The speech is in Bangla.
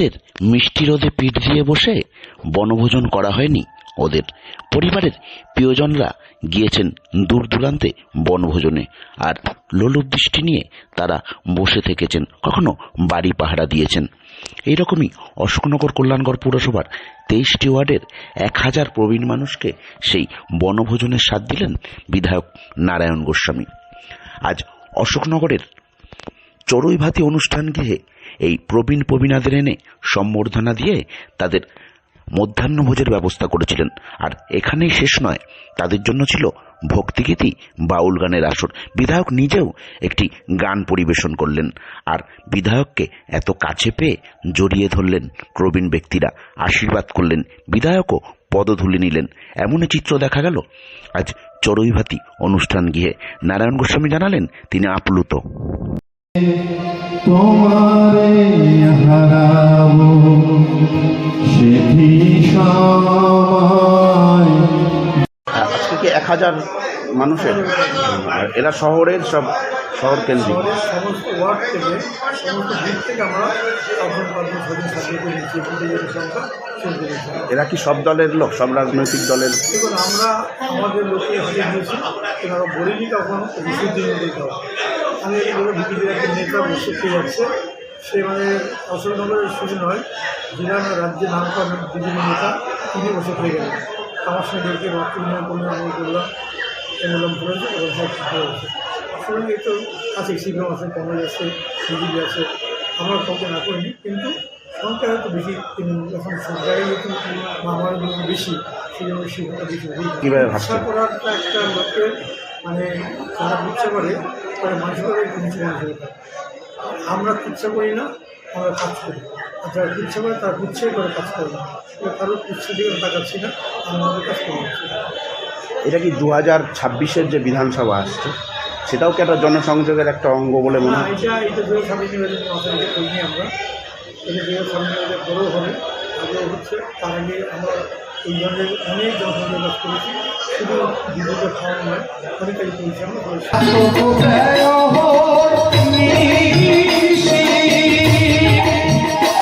পরিবারের মিষ্টি রোদে পিঠ দিয়ে বসে বনভোজন করা হয়নি ওদের। পরিবারের প্রিয়জনরা গিয়েছেন দূর দূরান্তে বনভোজনে আর লোলুপ দৃষ্টি নিয়ে তারা বসে থেকেছেন, কখনো বাড়ি পাহারা দিয়েছেন। এইরকমই অশোকনগর কল্যাণগড় পুরসভার তেইশটি ওয়ার্ডের এক হাজার প্রবীণ মানুষকে সেই বনভোজনের স্বাদ দিলেন বিধায়ক নারায়ণ গোস্বামী। আজ অশোকনগরের চড়ুইভাতি অনুষ্ঠান গৃহে এই প্রবীণ প্রবীণাদের এনে সম্বর্ধনা দিয়ে তাদের মধ্যাহ্নভোজের ব্যবস্থা করেছিলেন। আর এখানেই শেষ নয়, তাদের জন্য ছিল ভক্তিগীতি বাউল গানের আসর। বিধায়ক নিজেও একটি গান পরিবেশন করলেন আর বিধায়ককে এত কাছে পেয়ে জড়িয়ে ধরলেন প্রবীণ ব্যক্তিরা। আশীর্বাদ করলেন, বিধায়কও পদধূলি নিলেন। এমনই চিত্র দেখা গেল আজ চড়ুইভাতি অনুষ্ঠান গিয়ে নারায়ণ গোস্বামী জানালেন, তিনি আপ্লুত। তোমারে হারাবো সেটি এক হাজার মানুষের? এরা শহরের সব শহর কেন্দ্রিক সমস্ত ওয়ার্ড থেকে সমস্ত দিক থেকে আমরা এরা কি সব দলের লোক সব রাজনৈতিক দলের? দেখুন আমরা আমাদের লোককে হাজির দিয়েছি এনারা বলিনি বিশুদ্ধি খাওয়া আমি এগুলো বিজেপির একটা নেতা বসে পেয়ে যাচ্ছে সে মানে অশোকনগরের শুধু নয় জেলা রাজ্যে নাম করেন বিজেপি নেতা তিনি বসে পেয়ে গেলেন। আমার সঙ্গে আমি করলাম এমএলএম করেছে এবং হয়ে আসলে তো আছে সিপিএম আছে কংগ্রেস আছে বিজেপি আছে আমরা কাউকে না করিনি কিন্তু সংখ্যা হয়তো বেশি সব জায়গায় যেহেতু আমার বেশি সেই জন্য শিক্ষাটা বেশি ভাবছেন? করাটা একটা লোকের মানে যারা ইচ্ছা করে তারা মানুষ করে কিছু মানুষ হয়ে আমরা ইচ্ছা করি না আমরা কাজ করি। আর যারা ইচ্ছা করে তারা ইচ্ছে করে কাজ করে না। কারও ইচ্ছে দিকে তাকাচ্ছি না আমরা কাজ করে এটা কি দু হাজার ছাব্বিশের যে বিধানসভা আসছে সেটাও কি একটা জনসংযোগের একটা অঙ্গ বলে মনে হয়? এটা এটা করিনি আমরা। এটা হবে হচ্ছে তার আগে আমরা এই ধরনের অনেক জনসংযোগ করেছি। শুধু নয় অনেক কাজ করেছি আমরা। করেছি নীল